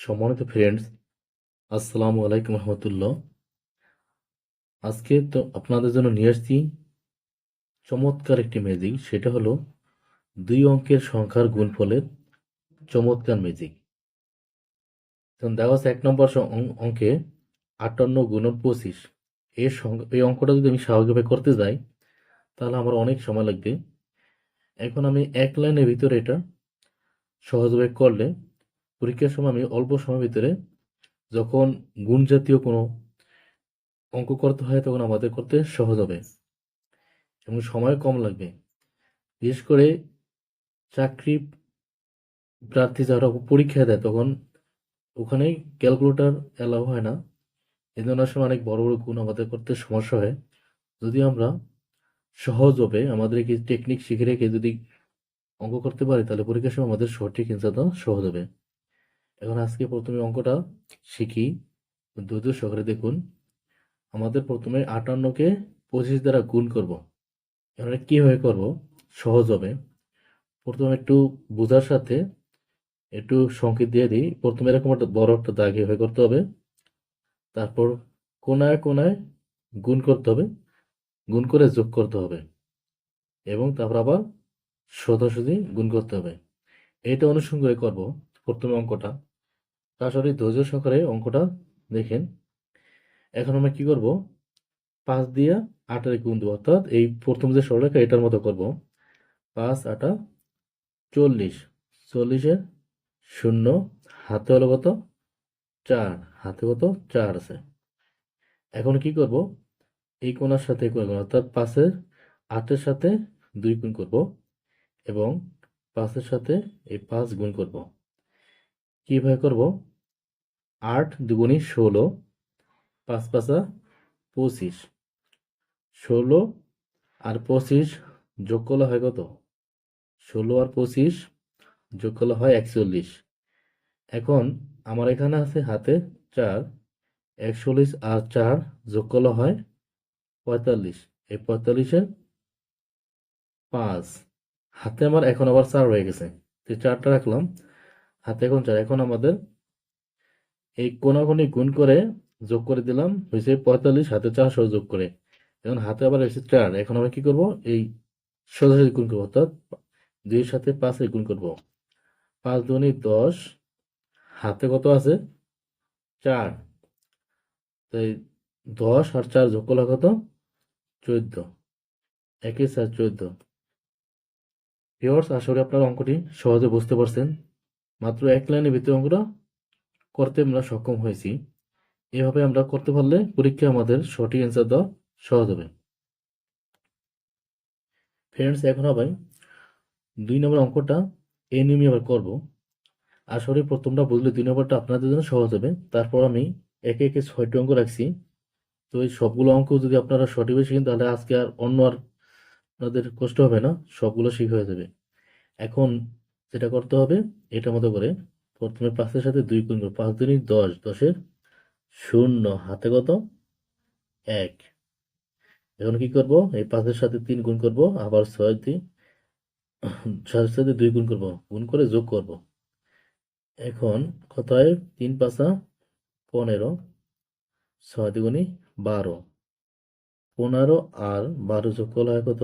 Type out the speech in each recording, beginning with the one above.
সম্মানিত ফ্রেন্ডস আসসালামু আলাইকুম রহমতুল্লাহ। আজকে তো আপনাদের জন্য নিয়ে আসছি চমৎকার একটি ম্যাজিক সেটা হলো দুই অঙ্কের সংখ্যার গুণফলের চমৎকার ম্যাজিক তখন দেখা যাচ্ছে এক নম্বর অঙ্কে আটান্ন গুণন পঁচিশ। এর এই অঙ্কটা যদি আমি স্বাভাবিকভাবে করতে যাই, তাহলে আমার অনেক সময় লাগবে। এখন আমি এক লাইনের ভিতরে এটা সহজভাবে করলে পরীক্ষার সময় আমি অল্প সময়ের ভিতরে যখন গুণ জাতীয় কোনো অঙ্ক করতে হয়, তখন আমাদের করতে সহজ হবে এবং সময় কম লাগবে। বিশেষ করে চাকরি প্রার্থী যারা পরীক্ষা দেয়, তখন ওখানে ক্যালকুলেটর অ্যালাউ হয় না। এই জন্য সময় অনেক বড় বড় গুণ আমাদের করতে সমস্যা হয়। যদি আমরা সহজ হবে আমাদের কি টেকনিক শিখে রেখে যদি অঙ্ক করতে পারি, তাহলে পরীক্ষার সময় আমাদের সঠিক দেওয়া সহজ হবে। এখন আজকে প্রথমে অঙ্কটা শিখি। ধৈর্য সহকারে দেখুন। আমাদের প্রথমে আটান্নকে পঁচিশ দ্বারা গুণ করব। এখানে কীভাবে করব? সহজ হবে। প্রথমে একটু বোঝার সাথে একটু সংকেত দিয়ে দিই। প্রথমে এরকম একটা বড় একটা দাগ এভাবে করতে হবে। তারপর কোনায় কোনায় গুণ করতে হবে। গুণ করে যোগ করতে হবে। এবং তারপর আবার সোজাসুজি গুণ করতে হবে। এটা অনুসরণ করে করব প্রথমে অঙ্কটা। তাছাড়া ধৈর্য সহকারে অঙ্কটা দেখেন। এখন আমরা কি করব? পাঁচ দিয়া আটারে গুণ দেবো, অর্থাৎ এই প্রথম যে সরলরেখা এটার মতো করব। পাঁচ, আটা, চল্লিশ। চল্লিশের শূন্য, হাতে হলো কত? চার। হাতে কত? চার আছে। এখন কি করব? এই কোণার সাথে অর্থাৎ পাঁচের আটের সাথে দুই গুণ করব এবং পাঁচের সাথে এই পাঁচ গুণ করব। কীভাবে করব? আট দুগুণি ষোলো, পাঁচ পাঁচা পঁচিশ। ষোলো আর পঁচিশ যোগ করলে হয় কত? ষোলো আর পঁচিশ যোগ করলে হয় একচল্লিশ। এখন আমার এখানে আছে হাতে চার, একচল্লিশ আর চার যোগ করলে হয় পঁয়তাল্লিশ। এই পঁয়তাল্লিশের পাঁচ। হাতে আমার এখন আবার চার হয়ে গেছে। তো চারটা রাখলাম। হাতে এখন চার। এখন আমাদের এই কোনাগুনি গুণ করে যোগ করে দিলাম, হয়েছে পঁয়তাল্লিশ, হাতে চার সহ যোগ করে। এখন হাতে আবার এসেছে চার এখন আমরা কি করব? এই সোজাসুজি গুণ করব, অর্থাৎ দুইয়ের সাথে পাঁচের গুণ করব। পাঁচ দুগুণি দশ, হাতে কত আছে? চার। তাই দশ আর চার যোগ করলে কত? চোদ্দ। একে চার, চোদ্দ। ভিওর্স আশা করি আপনারা অঙ্কটি সহজে বুঝতে পারছেন। মাত্র এক লাইনের ভিতরে অঙ্কটা করতে আমরা সক্ষম হয়েছি। এভাবে আমরা করতে পারলে পরীক্ষায় আমাদের সঠিক অ্যান্সার দেওয়া সহজ হবে। ফ্রেন্ডস এখন হবে দুই নম্বর অঙ্কটা এই নিয়মে আবার করব। আসলে প্রথমটা বুঝলে দুই নম্বরটা আপনাদের জন্য সহজ হবে। তারপর আমি একে একে ছয়টি অঙ্ক রাখছি। তো এই সবগুলো অঙ্ক যদি আপনারা সঠিকভাবে শিখেন, তাহলে আজকে আর অন্য আর আপনাদের কষ্ট হবে না, সবগুলো শিখ হয়ে যাবে। এখন যেটা করতে হবে, এটা মতো করে প্রথমে পাঁচের সাথে দুই গুণ করব। পাঁচ দুই দশ, দশের শূন্য, হাতে কত? এক। এখন কি করব? এই পাঁচের সাথে তিন গুণ করব, আবার ছয় দুই ছয়ের সাথে দুই গুণ করব, গুণ করে যোগ করব। এখন কত হয় তিন পাঁচা পনেরো, ছয় দুগুণি বারো। পনেরো আর বারো যোগ করলে হয় কত?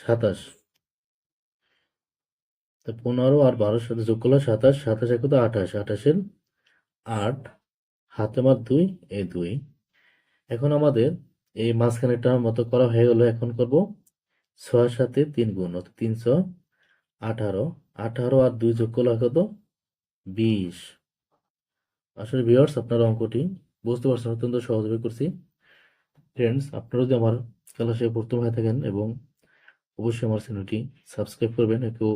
সাতাশ। তো পনেরো আর বারোর সাথে যোগ করলে সাতাশ, সাতাশে কত আঠাশ, আঠাশের আট, হাতে মার দুই, এ দুই। এখন আমাদের এই মাঝখানেটার মতো করা হয়ে গেল, এখন করব ছয়ের সাথে তিন গুণ, অর্থাৎ তিনশো আঠারো। আঠারো আর দুই যোগ করলে কত? বিশ। আসলে ভিউয়ার্স আপনার অঙ্কটি বুঝতে পারছেন, অত্যন্ত সহজভাবে করছি। ফ্রেন্ডস আপনারা যদি আমার ক্লাসে প্রথম হয়ে থাকেন এবং অবশ্যই আমার চ্যানেলটি সাবস্ক্রাইব করবেন কেউ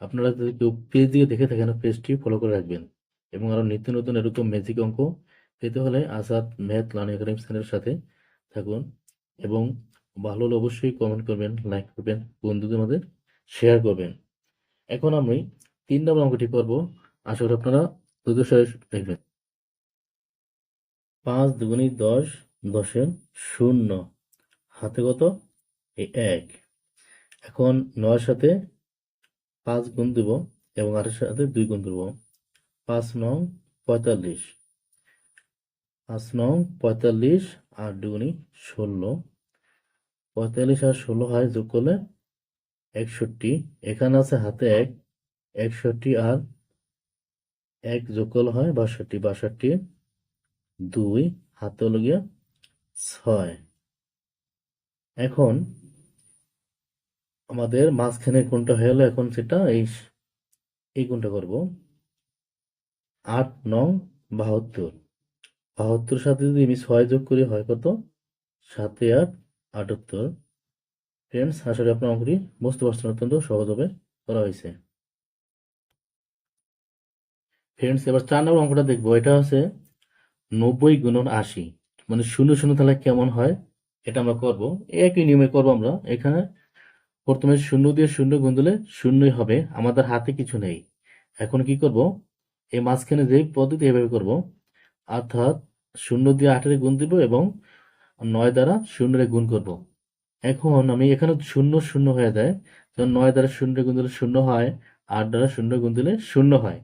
আপনারা যদি কেউ পেজ দিয়ে দেখে থাকেন, পেজটি ফলো করে রাখবেন এবং আরও নিত্য নতুন এরকম ম্যাজিক অঙ্ক পেতে হলে আজাদ ম্যাথ লার্নিং একাডেমি চ্যানেলের সাথে থাকুন এবং ভালো হলে অবশ্যই কমেন্ট করবেন লাইক করবেন, বন্ধুদের মধ্যে শেয়ার করবেন। এখন আমি তিন নম্বর অঙ্কটি করব। আশা করি আপনারা দ্রুত দেখবেন। পাঁচ দুগুণি দশ দশের শূন্য, হাতে কত? এক। এখন নয়ের সাথে পাঁচ গুণ দেব এবং আটের সাথে দুই গুণ করব পাঁচ নং পঁয়তাল্লিশ। পাঁচ নং পঁয়তাল্লিশ আর দুগুনি ষোলো। পঁয়তাল্লিশ আর ষোলো হয় যোগ করলে একষট্টি। এখানে আছে হাতে এক, একষট্টি আর এক যোগ করলে হয় বাষট্টি। বাষট্টি, দুই, হাতে হলো ছয়। এখন আমাদের মাঝখানে কোনটা হয়ে গেলো, এখন সেটা এই এই কোনটা করব। আট নং বাহাত্তর। বাহাত্তর সাথে যদি আমি ছয় যোগ করি, হয় কত? সাতে আট, আটাত্তর। ফ্রেন্ডস আসলে আপনার অঙ্কটি বুঝতে পারছেন, অত্যন্ত সহজভাবে করা হয়েছে। ফ্রেন্ডস এবার চার নম্বর অঙ্কটা দেখব। এটা হচ্ছে নব্বই গুণন আশি। মানে শূন্য শূন্য তাহলে কেমন হয়? এটা আমরা করব। একই নিয়মে করব আমরা। এখানে প্রথমে শূন্য দিয়ে শূন্য গুণ দিলে শূন্যই হবে। আমাদের হাতে কিছু নেই। এখন কি করব? এই মাঝখানে যে পদ্ধতি এভাবে করব, অর্থাৎ শূন্য দিয়ে আটের গুণ দিব এবং নয় দ্বারা শূন্যের গুণ করব। এখন আমি এখানে শূন্য শূন্য হয়ে যায়। যখন নয় দ্বারা শূন্য গুণ দিলে শূন্য হয়, আট দ্বারা শূন্য গুণ দিলে শূন্য হয়।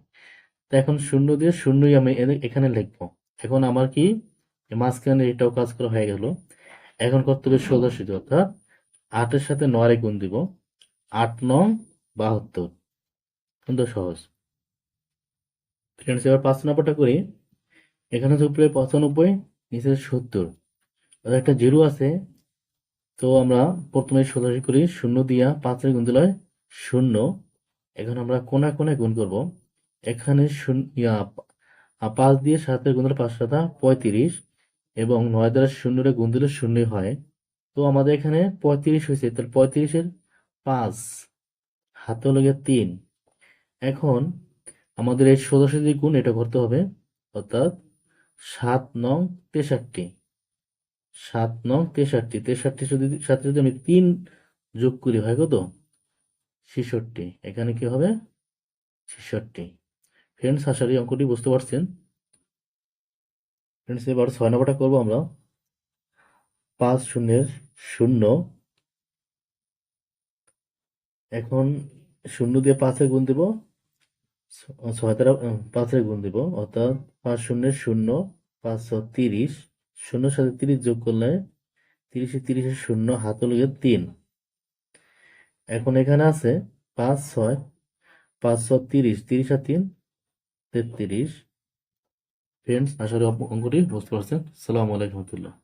তো এখন শূন্য দিয়ে শূন্যই আমি এখানে লিখব। এখন আমার কি? মাঝখানে এটাও কাজ করা হয়ে গেল। এখন করতে হবে সোজাসুজি অর্থাৎ আটের সাথে নয় গুণ দিব। আট নং বাহাত্তর। কিন্তু সহজ। ফ্রেন্ডস এবার পাঁচ নম্বরটা করি। এখানে হচ্ছে উপরে পঁচানব্বই, নিচে সত্তর। একটা জিরো আছে। তো আমরা প্রথমে সোজাসুজি করি, শূন্য দিয়া পাঁচের গুণ দিলে শূন্য। এখন আমরা কোনা কোনায় গুণ করব। এখানে শূন্য পাঁচ দিয়ে সাতের গুণ দিলে পাঁচ সাতা পঁয়ত্রিশ। এবং নয় দ্বারা শূন্যরে গুণ দিলে শূন্যই হয়। তো আমাদের এখানে পঁয়ত্রিশ হয়েছে, তাহলে পঁয়ত্রিশের পাঁচ, হাতে গিয়ে তিন। এখন আমাদের এই সোজাসুজি গুণ, এটা করতে হবে, অর্থাৎ সাত নং তেষট্টি। সাত নং তেষট্টি তেষট্টি যদি, সাথে যদি আমি তিন যোগ করি, হয় কত? ছেষট্টি। এখানে কি হবে? ছেষট্টি। ফ্রেন্ডস আশা করি অঙ্কটি বুঝতে পারছেন। ফ্রেন্ডস এবার ছয় নম্বরটা করব আমরা। পাঁচ শূন্যের শূন্য। এখন শূন্য দিয়ে পাঁচে গুণ দিব ছয় পাঁচে গুণ দিব, অর্থাৎ পাঁচ শূন্যের শূন্য পাঁচশো তিরিশ। শূন্যর সাথে তিরিশ যোগ করলে তিরিশে তিরিশে শূন্য হাত লগে তিন। এখন এখানে আছে পাঁচ ছয় পাঁচশো তিরিশ তিরিশ আর তিন, তেত্রিশ। ফ্রেন্ডস করি অঙ্কটি বুঝতে পারছেন। সালামু আলাইকুম রহমতুল্লাহ।